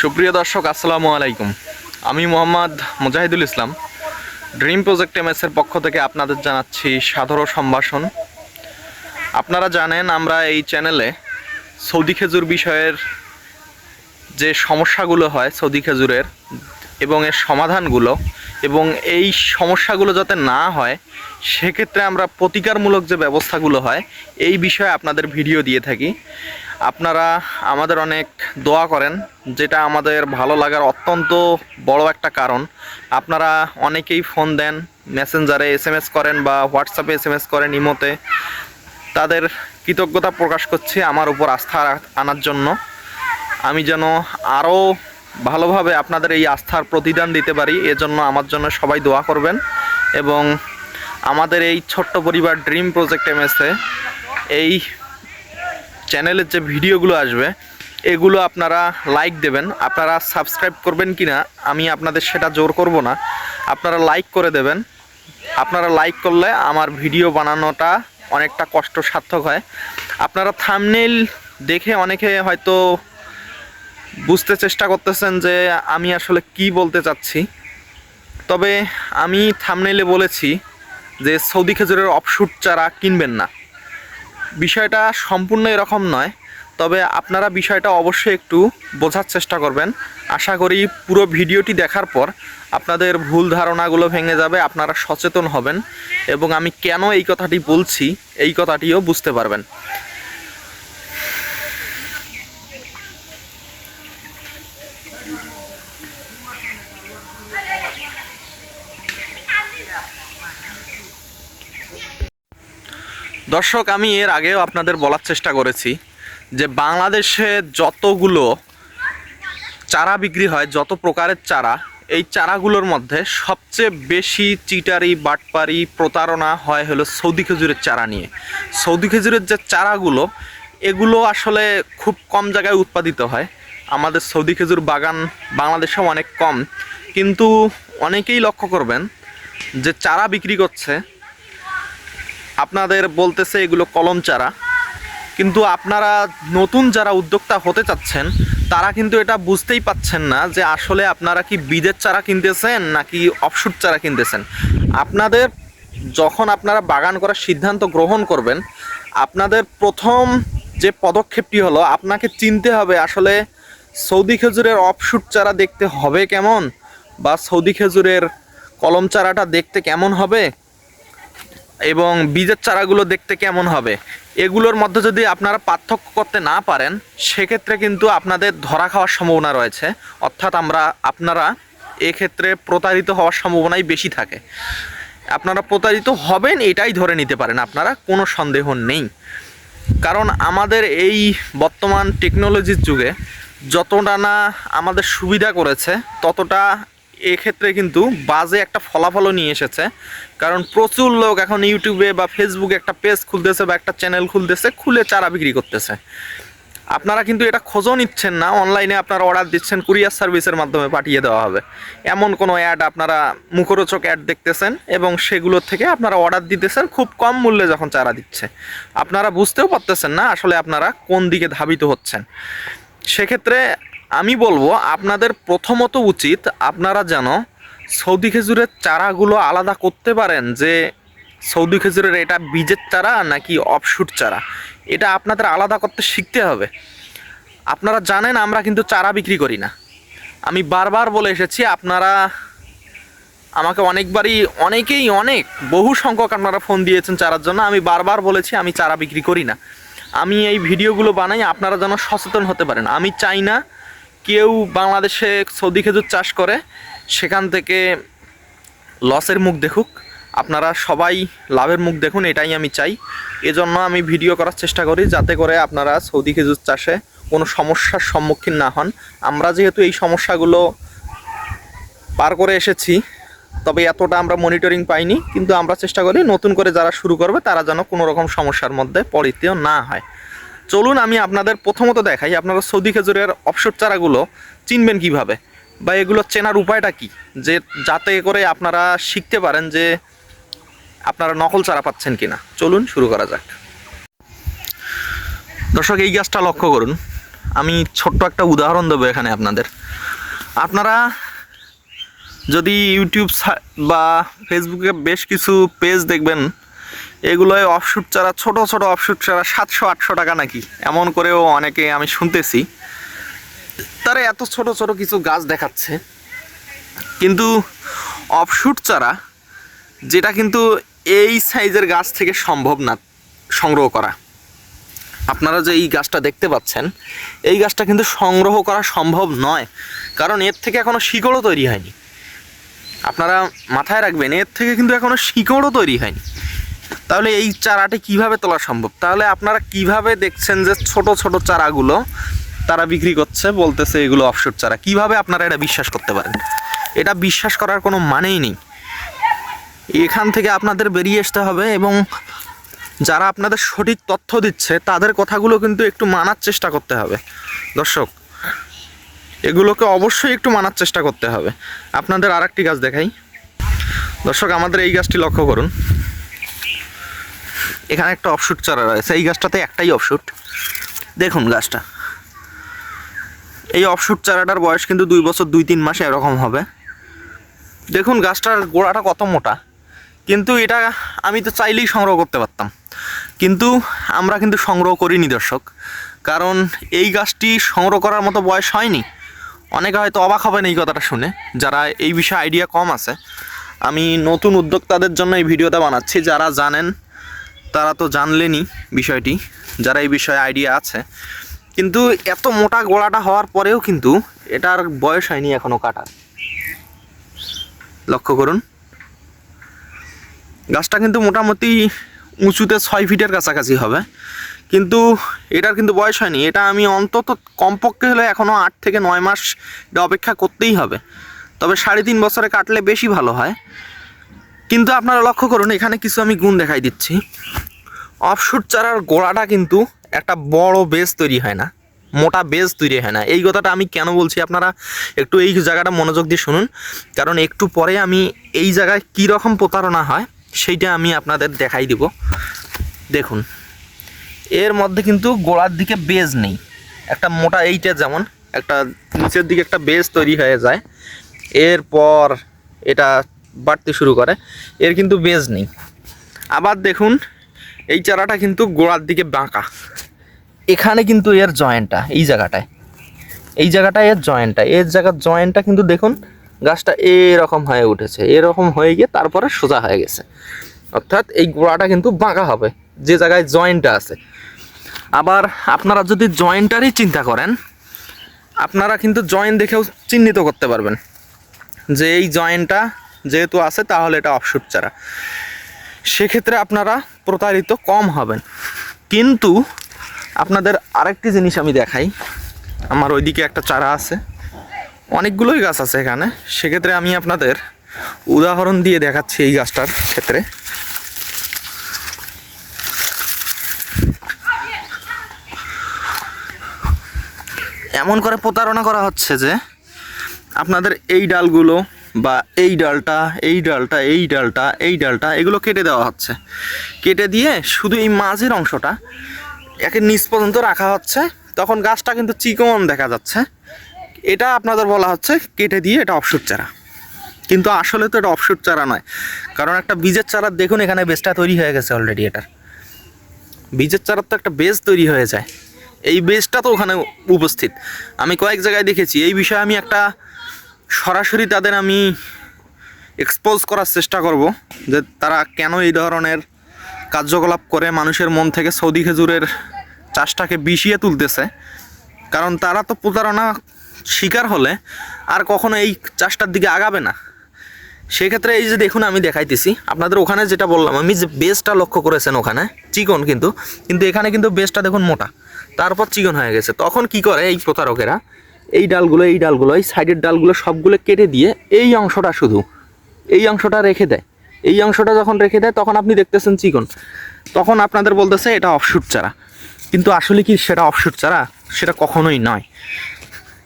সুপ্রিয় দর্শক, আসসালামু আলাইকুম। আমি মোহাম্মদ মুজাহিদুল ইসলাম। ড্রিম প্রজেক্ট এমএসের পক্ষ থেকে আপনাদের জানাচ্ছি সাধারণ সম্ভাষণ। আপনারা জানেন, আমরা এই চ্যানেলে সৌদি খেজুর বিষয়ের যে সমস্যাগুলো হয় সৌদি খেজুরের এবং এর সমাধানগুলো এবং এই সমস্যাগুলো যাতে না হয়, সেক্ষেত্রে আমরা প্রতিকারমূলক যে ব্যবস্থাগুলো হয়, এই বিষয়ে আপনাদের ভিডিও দিয়ে থাকি। আপনারা আমাদের অনেক দোয়া করেন, যেটা আমাদের ভালো লাগার অত্যন্ত বড় একটা কারণ। আপনারা অনেকেই ফোন দেন, মেসেঞ্জারে এস করেন বা হোয়াটসঅ্যাপে এস এম এস করেন ইমোতে। তাদের কৃতজ্ঞতা প্রকাশ করছি আমার উপর আস্থা আনার জন্য। আমি যেন আরও ভালোভাবে আপনাদের এই আস্থার প্রতিদান দিতে পারি, এজন্য আমার জন্য সবাই দোয়া করবেন। এবং আমাদের এই ছোট্ট পরিবার ড্রিম প্রজেক্ট এমএসে এই চ্যানেলের যে ভিডিওগুলো আসবে, এগুলো আপনারা লাইক দেবেন। আপনারা সাবস্ক্রাইব করবেন কি না আমি আপনাদের সেটা জোর করব না। আপনারা লাইক করে দেবেন। আপনারা লাইক করলে আমার ভিডিও বানানোটা অনেকটা কষ্ট সার্থক হয়। আপনারা থামনেল দেখে অনেকে হয়তো বুঝতে চেষ্টা করতেছেন যে আমি আসলে কি বলতে চাচ্ছি। তবে আমি থামনেলে বলেছি যে সৌদি খেজুরের অফশুট চারা কিনবেন না। বিষয়টা সম্পূর্ণ এরকম নয়, তবে আপনারা বিষয়টা অবশ্যই একটু বোঝার চেষ্টা করবেন। আশা করি পুরো ভিডিওটি দেখার পর আপনাদের ভুল ধারণাগুলো ভেঙে যাবে, আপনারা সচেতন হবেন এবং আমি কেন এই কথাটি বলছি, এই কথাটিও বুঝতে পারবেন। দর্শক, আমি এর আগেও আপনাদের বলার চেষ্টা করেছি যে বাংলাদেশে যতগুলো চারা বিক্রি হয়, যত প্রকারের চারা, এই চারাগুলোর মধ্যে সবচেয়ে বেশি চিটারি, বাটপারি প্রতারণা হয় হলো সৌদি খেজুরের চারা নিয়ে। সৌদি খেজুরের যে চারাগুলো, এগুলো আসলে খুব কম জায়গায় উৎপাদিত হয়। আমাদের সৌদি খেজুর বাগান বাংলাদেশেও অনেক কম। কিন্তু অনেকেই লক্ষ্য করবেন যে চারা বিক্রি করছে আপনাদের বলতেছে এগুলো কলম চারা। কিন্তু আপনারা নতুন যারা উদ্যোক্তা হতে চাচ্ছেন, তারা কিন্তু এটা বুঝতেই পাচ্ছেন না যে আসলে আপনারা কি বীজের চারা কিনতেছেন নাকি অফশুট চারা কিনতেছেন। আপনাদের যখন আপনারা বাগান করার সিদ্ধান্ত গ্রহণ করবেন, আপনাদের প্রথম যে পদক্ষেপটি হলো, আপনাকে চিনতে হবে আসলে সৌদি খেজুরের অফশুট চারা দেখতে হবে কেমন, বা সৌদি খেজুরের কলম চারাটা দেখতে কেমন হবে এবং বীজের চারাগুলো দেখতে কেমন হবে? এগুলোর মধ্যে যদি আপনারা পার্থক্য করতে না পারেন, সেক্ষেত্রে কিন্তু আপনাদের ধরা খাওয়ার সম্ভাবনা রয়েছে। অর্থাৎ আমরা, আপনারা এক্ষেত্রে প্রতারিত হওয়ার সম্ভাবনাই বেশি থাকে। আপনারা প্রতারিত হবেন, এটাই ধরে নিতে পারেন। আপনারা কোনো সন্দেহ নেই। কারণ আমাদের এই বর্তমান টেকনোলজির যুগে যতটা না আমাদের সুবিধা করেছে, ততটা এক্ষেত্রে কিন্তু বাজে একটা ফলাফলও নিয়ে এসেছে। কারণ প্রচুর লোক এখন ইউটিউবে বা ফেসবুকে একটা পেজ খুলতেছে বা একটা চ্যানেল খুলতেছে, খুলে চারা বিক্রি করতেছে। আপনারা কিন্তু এটা খোঁজও নিচ্ছেন না অনলাইনে আপনারা অর্ডার দিচ্ছেন কুরিয়ার সার্ভিসের মাধ্যমে পাঠিয়ে দেওয়া হবে। এমন কোনো অ্যাড আপনারা মুখরোচক অ্যাড দেখতেছেন এবং সেগুলোর থেকে আপনারা অর্ডার দিতেছেন খুব কম মূল্যে যখন চারা দিচ্ছে। আপনারা বুঝতেও পারতেছেন না আসলে আপনারা কোন দিকে ধাবিত হচ্ছেন। সেক্ষেত্রে আমি বলব, আপনাদের প্রথমত উচিত আপনারা যেন সৌদি খেজুরের চারাগুলো আলাদা করতে পারেন যে সৌদি খেজুরের এটা বীজের চারা নাকি অফশুট চারা। এটা আপনাদের আলাদা করতে শিখতে হবে। আপনারা জানেন আমরা কিন্তু চারা বিক্রি করি না। আমি বারবার বলে এসেছি, আপনারা আমাকে অনেকবারই, অনেকেই অনেক, বহু সংখ্যক আপনারা ফোন দিয়েছেন চারার জন্য। আমি বারবার বলেছি, আমি চারা বিক্রি করি না। আমি এই ভিডিওগুলো বানাই, আপনারা যেন সচেতন হতে পারেন। আমি চাই না কেউ বাংলাদেশে সৌদি খেজুর চাষ করে, সেখান থেকে লসের মুখ দেখুক। আপনারা সবাই লাভের মুখ দেখুন, এটাই আমি চাই। এজন্য আমি ভিডিও করার চেষ্টা করি, যাতে করে আপনারা সৌদি খেজুর চাষে কোনো সমস্যার সম্মুখীন না হন। আমরা যেহেতু এই সমস্যাগুলো পার করে এসেছি, তবে এতটা আমরা মনিটরিং পাইনি। কিন্তু আমরা চেষ্টা করি নতুন করে যারা শুরু করবে, তারা যেন কোনো রকম সমস্যার মধ্যে পড়িতেও না হয়। চলুন আমি আপনাদের প্রথমত দেখাই, আপনারা সৌদি খেজুরের অপসর চারাগুলো চিনবেন কীভাবে বা এগুলো চেনার উপায়টা কি? যে যাতে করে আপনারা শিখতে পারেন যে আপনারা নকল চারা পাচ্ছেন কিনা। চলুন শুরু করা যাক। দর্শক, এই গাছটা লক্ষ্য করুন। আমি ছোট্ট একটা উদাহরণ দেবো এখানে আপনাদের। আপনারা যদি ইউটিউব বা ফেসবুকে বেশ কিছু পেজ দেখবেন এগুলোয় অফশুট চারা ছোট ছোট অফশুট চারা সাতশো, আটশো টাকা নাকি? এমন করেও অনেকে আমি শুনতেছি। তারা এত ছোট ছোট কিছু গাছ দেখাচ্ছে। কিন্তু অফশুট চারা যেটা কিন্তু এই সাইজের গাছ থেকে সম্ভব না সংগ্রহ করা। আপনারা যে এই গাছটা দেখতে পাচ্ছেন, এই গাছটা কিন্তু সংগ্রহ করা সম্ভব নয়, কারণ এর থেকে এখনও শিকড়ও তৈরি হয়নি। আপনারা মাথায় রাখবেন, এর থেকে কিন্তু এখনও শিকড়ও তৈরি হয়নি। তাহলে এই চারাটি কীভাবে তোলা সম্ভব? তাহলে আপনারা কীভাবে দেখছেন যে ছোট ছোট চারাগুলো তারা বিক্রি করছে, বলতেছে এগুলো অফশোর চারা? কীভাবে আপনারা এটা বিশ্বাস করতে পারেন? এটা বিশ্বাস করার কোনো মানেই নেই। এখান থেকে আপনাদের বেরিয়ে আসতে হবে এবং যারা আপনাদের সঠিক তথ্য দিচ্ছে, তাদের কথাগুলো কিন্তু একটু মানার চেষ্টা করতে হবে। দর্শক, এগুলোকে অবশ্যই একটু মানার চেষ্টা করতে হবে। আপনাদের আর একটি গাছ দেখাই। দর্শক, আমাদের এই গাছটি লক্ষ্য করুন। এখানে একটা অফশুট চারা রয়েছে। এই গাছটাতে একটাই অফশুট দেখুন গাছটা। এই অফশুট চারাটার বয়স কিন্তু দুই বছর, দুই তিন মাসে এরকম হবে। দেখুন গাছটার গোড়াটা কত মোটা। কিন্তু এটা আমি তো চাইলেই সংগ্রহ করতে পারতাম। কিন্তু আমরা কিন্তু সংগ্রহ করিনি দর্শক। কারণ এই গাছটি সংগ্রহ করার মতো বয়স হয়নি। অনেকে হয়তো অবাক হবেন এই কথাটা শুনে, যারা এই বিষয়ে আইডিয়া কম আছে। আমি নতুন উদ্যোক্তাদের জন্য এই ভিডিওটা বানাচ্ছি, যারা জানেন তারা তো জানলেনই বিষয়টি, যারা এই বিষয়ে আইডিয়া আছে। কিন্তু এত মোটা গোড়াটা হওয়ার পরেও কিন্তু এটার বয়স হয়নি এখনও কাটার লক্ষ্য করুন। গাছটা কিন্তু মোটামুটি উঁচুতে ছয় ফিটের কাছাকাছি হবে। কিন্তু এটার কিন্তু বয়স হয়নি। এটা আমি অন্তত কমপক্ষে হলে এখনও আট থেকে নয় মাস এটা অপেক্ষা করতেই হবে। তবে সাড়ে তিন বছরে কাটলে বেশি ভালো হয়। কিন্তু আপনারা লক্ষ্য করুন, এখানে কিছু আমি গুণ দেখাই দিচ্ছি। অফশুট চারার গোড়াটা কিন্তু একটা বড় বেস তৈরি হয় না, মোটা বেস তৈরি হয় না। এই কথাটা আমি কেন বলছি আপনারা একটু এই জায়গাটা মনোযোগ দিয়ে শুনুন, কারণ একটু পরে আমি এই জায়গায় কী রকম প্রতারণা হয় সেইটা আমি আপনাদের দেখাই দিব। দেখুন, এর মধ্যে কিন্তু গোড়ার দিকে বেজ নেই। একটা মোটা এইটা যেমন, একটা নিচের দিকে একটা বেজ তৈরি হয়ে যায়, এরপর এটা বাড়তে শুরু করে, এর কিন্তু বেজ নেই। আবার দেখুন এই চারাটা কিন্তু গোড়ার দিকে বাঁকা। এখানে কিন্তু এর জয়েন্টটা, এই জায়গাটায়। এই জায়গাটায় এর জয়েন্টটা। এর জায়গার জয়েন্টটা কিন্তু দেখুন, গাছটা এরকম হয়ে উঠেছে। এরকম হয়ে গিয়ে তারপরে সোজা হয়ে গেছে। অর্থাৎ এই গোড়াটা কিন্তু বাঁকা হবে, যে জায়গায় জয়েন্টটা আছে। আবার আপনারা যদি জয়েন্টারই চিন্তা করেন, আপনারা কিন্তু জয়েন্ট দেখেও চিহ্নিত করতে পারবেন। যে এই জয়েন্টটা যেহেতু আছে, তাহলে এটা অফশুট চারা। সেক্ষেত্রে আপনারা প্রতারিত কম হবেন। কিন্তু আপনাদের আরেকটি জিনিস আমি দেখাই। আমার ওইদিকে একটা চারা আছে। অনেকগুলোই গাছ আছে এখানে। সেক্ষেত্রে আমি আপনাদের উদাহরণ দিয়ে দেখাচ্ছি এই গাছটার ক্ষেত্রে। এমন করে প্রতারণা করা হচ্ছে যে আপনাদের এই ডালগুলো বা এই ডালটা এই ডালটা এই ডালটা এই ডালটা, এগুলো কেটে দেওয়া হচ্ছে। কেটে দিয়ে শুধু এই মাঝের অংশটা একে নিচ পর্যন্ত রাখা হচ্ছে। তখন গাছটা কিন্তু চিকন দেখা যাচ্ছে। এটা আপনাদের বলা হচ্ছে কেটে দিয়ে এটা অফশুট চারা। কিন্তু আসলে তো এটা অফশুট চারা নয়। কারণ একটা বীজের চারা দেখুন এখানে বেসটা তৈরি হয়ে গেছে অলরেডি এটার। বীজের চারার তো একটা বেস তৈরি হয়ে যায়। এই বেসটা তো ওখানে উপস্থিত। আমি কয়েক জায়গায় দেখেছি। এই বিষয়ে আমি একটা সরাসরি তাদের আমি এক্সপোজ করার চেষ্টা করব যে তারা কেন এই ধরনের কার্যকলাপ করে মানুষের মন থেকে সৌদি খেজুরের চাষটাকে বিষিয়ে তুলতেছে। কারণ তারা তো প্রতারণা শিকার হলে আর কখনো এই চাষটার দিকে আগাবে না। সেক্ষেত্রে এই যে দেখুন আমি দেখাইতেছি, আপনাদের ওখানে যেটা বললাম, আমি যে বেসটা লক্ষ্য করেছেন ওখানে, চিকন কিন্তু কিন্তু এখানে কিন্তু বেসটা দেখুন মোটা, তারপর চিকন হয়ে গেছে। তখন কি করে এই প্রতারকেরা এই ডালগুলো এই ডালগুলো, এই সাইডের ডালগুলো সবগুলো কেটে দিয়ে এই অংশটা শুধু, এই অংশটা রেখে দেয়। এই অংশটা যখন রেখে দেয়, তখন আপনি দেখতেছেন চিকন। তখন আপনাদের বলতেছে, এটা অফশুট চারা। কিন্তু আসলে কি সেটা অফশুট চারা? সেটা কখনোই নয়।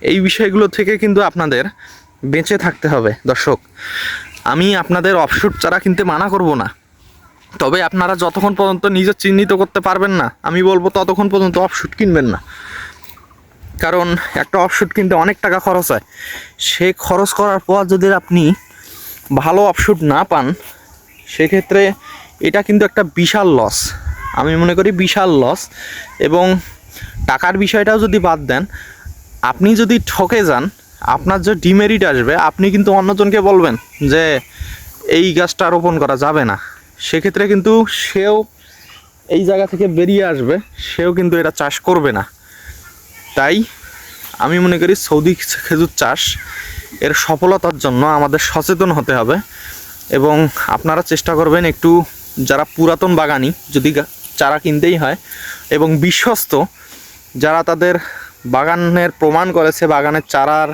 এই বিষয়গুলো থেকে কিন্তু আপনাদের বেঁচে থাকতে হবে, দর্শক। আমি আপনাদের অফশুট চারা কিনতে মানা করব না। তবে আপনারা যতক্ষণ পর্যন্ত নিজে চিহ্নিত করতে পারবেন না, আমি বলব ততক্ষণ পর্যন্ত অফশুট কিনবেন না। কারণ একটা অফশুট কিনতে অনেক টাকা খরচ হয়। সে খরচ করার পর যদি আপনি ভালো অফশুট না পান, সেক্ষেত্রে এটা কিন্তু একটা বিশাল লস আমি মনে করি বিশাল লস এবং টাকার বিষয়টাও যদি বাদ দেন, আপনি যদি ঠকে যান, আপনার যে ডিমেরিট আসবে, আপনি কিন্তু অন্যজনকে বলবেন যে, এই গাছটা রোপণ করা যাবে না। সেক্ষেত্রে কিন্তু সেও এই জায়গা থেকে বেরিয়ে আসবে, সেও কিন্তু এটা চাষ করবে না। তাই আমি মনে করি সৌদি খেজুর চাষ এর সফলতার জন্য আমাদের সচেতন হতে হবে এবং আপনারা চেষ্টা করবেন একটু যারা পুরাতন বাগানি, যদি চারা কিনতেই হয় এবং বিশ্বস্ত, যারা তাদের বাগানের প্রমাণ করেছে, বাগানের চারার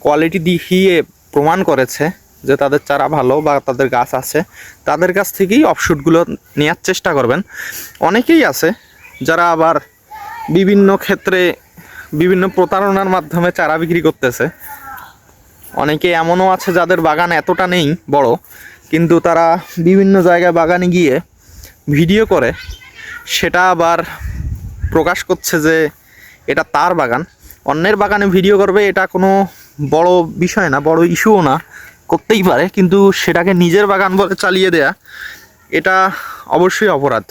কোয়ালিটি দেখিয়ে প্রমাণ করেছে যে তাদের চারা ভালো বা তাদের গাছ আছে, তাদের কাছ থেকেই অফশুটগুলো নেওয়ার চেষ্টা করবেন। অনেকেই আছে যারা আবার বিভিন্ন ক্ষেত্রে বিভিন্ন প্রতারণার মাধ্যমে চারা বিক্রি করতেছে। অনেকে এমনও আছে যাদের বাগান এতটা নেই, বড়, কিন্তু তারা বিভিন্ন জায়গায় বাগানে গিয়ে ভিডিও করে। সেটা আবার প্রকাশ করছে যে এটা তার বাগান। অন্যের বাগানে ভিডিও করবে, এটা কোনো বড় বিষয় না, বড় ইস্যুও না, করতেই পারে, কিন্তু সেটাকে নিজের বাগান বলে চালিয়ে দেয়া, এটা অবশ্যই অপরাধ।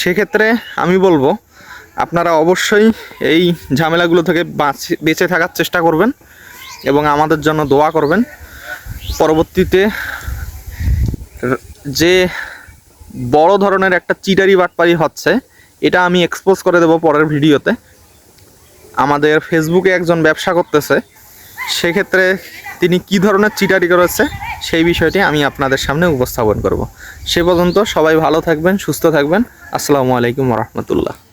সেক্ষেত্রে আমি বলব আপনারা অবশ্যই এই ঝামেলাগুলো থেকে বাঁচে- বেঁচে থাকার চেষ্টা করবেন এবং আমাদের জন্য দোয়া করবেন। পরবর্তীতে যে বড় ধরনের একটা চিটারি বাটপারি হচ্ছে, এটা আমি এক্সপোজ করে দেবো পরের ভিডিওতে। আমাদের ফেসবুকে একজন ব্যবসা করতেছে, সেক্ষেত্রে তিনি কি ধরনের চিটারি করেছে সেই বিষয়টি আমি আপনাদের সামনে উপস্থাপন করব। সে পর্যন্ত সবাই ভালো থাকবেন, সুস্থ থাকবেন। আসসালামু আলাইকুম রহমতুল্লাহ।